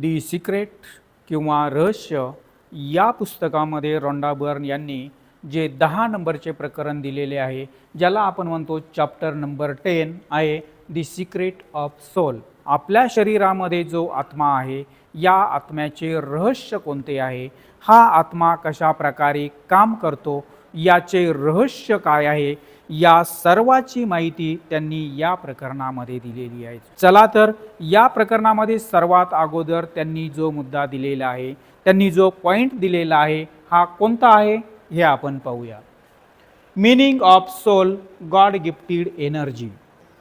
दी secret किंवा रहस्य या पुस्तकामध्ये रोंडाबर्न यांनी जे दहा नंबरचे प्रकरण दिलेले आहे ज्याला आपण म्हणतो चॅप्टर नंबर टेन आहे दी सिक्रेट ऑफ सोल. आपल्या शरीरामध्ये जो आत्मा आहे या आत्म्याचे रहस्य कोणते आहे? हा आत्मा कशा प्रकारे काम करतो? याचे रहस्य काय आहे या सर्वाची माहिती त्यांनी या प्रकरणामध्ये दिलेली आहे. चला तर या प्रकरणामध्ये सर्वात अगोदर त्यांनी जो मुद्दा दिलेला आहे त्यांनी जो पॉईंट दिलेला आहे हा कोणता आहे हे आपण पाहूया. Meaning of soul God gifted energy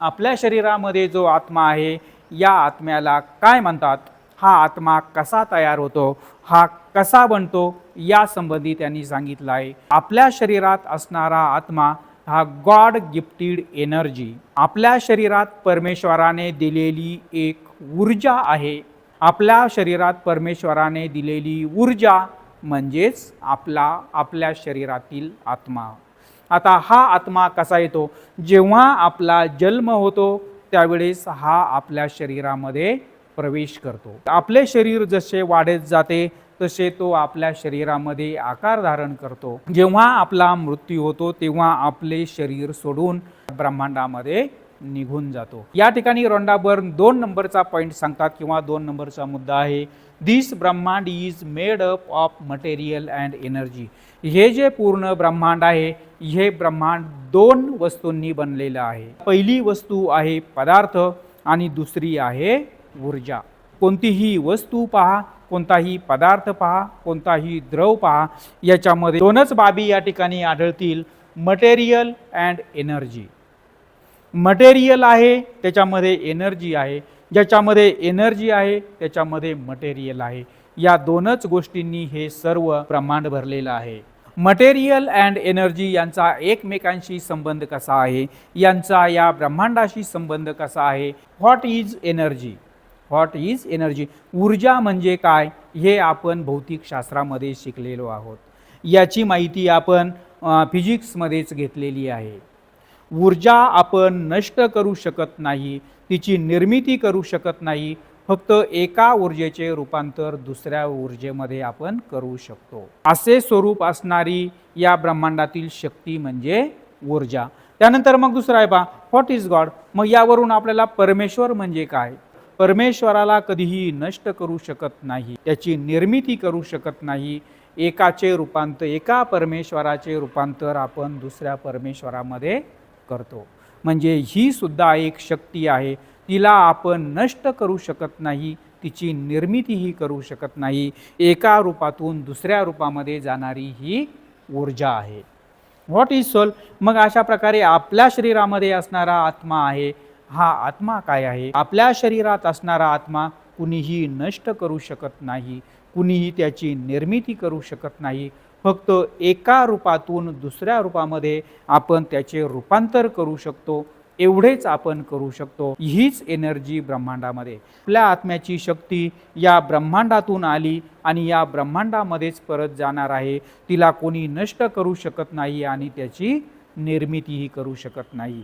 आपल्या शरीरामध्ये जो आत्मा आहे या आत्म्याला काय म्हणतात? हा आत्मा कसा तयार होतो? हा कसा बनतो या संबंधी त्यांनी सांगितलं आहे. आपल्या शरीरात असणारा आत्मा हा गॉड गिफ्टेड एनर्जी आपल्या शरीरात परमेश्वराने दिलेली एक ऊर्जा आहे. आपल्या शरीरात परमेश्वराने दिलेली ऊर्जा म्हणजेच आपला आपल्या शरीरातील आत्मा. आता हा आत्मा कसा येतो? जेव्हा आपला जन्म होतो त्यावेळेस हा आपल्या शरीरामध्ये प्रवेश करतो. आपले शरीर जसे वाढत जाते तसे तो आपल्या शरीरामध्ये आकार धारण करतो. जेव्हा आपला मृत्यू होतो तेव्हा आपले शरीर सोडून ब्रह्मांडामध्ये निघून जातो. या ठिकाणी रोंडाबर्न दोन नंबरचा पॉईंट सांगतात किंवा दोन नंबरचा मुद्दा आहे. दिस ब्रह्मांड is made up of material and energy हे जे पूर्ण ब्रह्मांड आहे हे ब्रह्मांड दोन वस्तूंनी बनलेलं आहे. पहिली वस्तू आहे पदार्थ आणि दुसरी आहे ऊर्जा. कोणतीही वस्तू पहा कोणताही पदार्थ पहा कोणताही द्रव पहा याच्यामध्ये दोनच बाबी या ठिकाणी आढळतील मटेरियल अँड एनर्जी मटेरियल आहे त्याच्यामध्ये एनर्जी आहे. ज्याच्यामध्ये एनर्जी आहे त्याच्यामध्ये मटेरियल आहे. या दोनच गोष्टींनी हे सर्व ब्रह्मांड भरलेलं आहे. मटेरियल अँड एनर्जी यांचा एकमेकांशी संबंध कसा आहे? यांचा या ब्रह्मांडाशी संबंध कसा आहे? What is energy what is energy ऊर्जा म्हणजे काय? हे आपण भौतिकशास्त्रामध्ये शिकलेलो आहोत. याची माहिती आपण फिजिक्समध्येच घेतलेली आहे. ऊर्जा आपण नष्ट करू शकत नाही तिची निर्मिती करू शकत नाही फक्त एका ऊर्जेचे रूपांतर दुसऱ्या ऊर्जेमध्ये आपण करू शकतो. असे स्वरूप असणारी या ब्रह्मांडातील शक्ती म्हणजे ऊर्जा. त्यानंतर मग दुसरा आहे पहा व्हॉट इज गॉड मग यावरून आपल्याला परमेश्वर म्हणजे काय? परमेश्वराला कधीही नष्ट करू शकत नाही त्याची निर्मिती करू शकत नाही. एकाचे रूपांतर एका परमेश्वराचे रूपांतर आपण दुसऱ्या परमेश्वरामध्ये करतो. म्हणजे ही सुद्धा एक शक्ती आहे. तिला आपण नष्ट करू शकत नाही तिची निर्मितीही करू शकत नाही. एका रूपातून दुसऱ्या रूपामध्ये जाणारी ही ऊर्जा आहे. व्हॉट इज सोल मग अशा प्रकारे आपल्या शरीरामध्ये असणारा आत्मा आहे. हा आत्मा काय आहे? आपल्या शरीरात असणारा आत्मा कुणीही नष्ट करू शकत नाही कुणीही त्याची निर्मिती करू शकत नाही. फक्त एका रूपातून दुसऱ्या रूपामध्ये आपण त्याचे रूपांतर करू शकतो एवढेच आपण करू शकतो. हीच एनर्जी ब्रह्मांडामध्ये. आपल्या आत्म्याची शक्ती या ब्रह्मांडातून आली आणि या ब्रह्मांडामध्येच परत जाणार आहे. तिला कोणी नष्ट करू शकत नाही आणि त्याची निर्मितीही करू शकत नाही.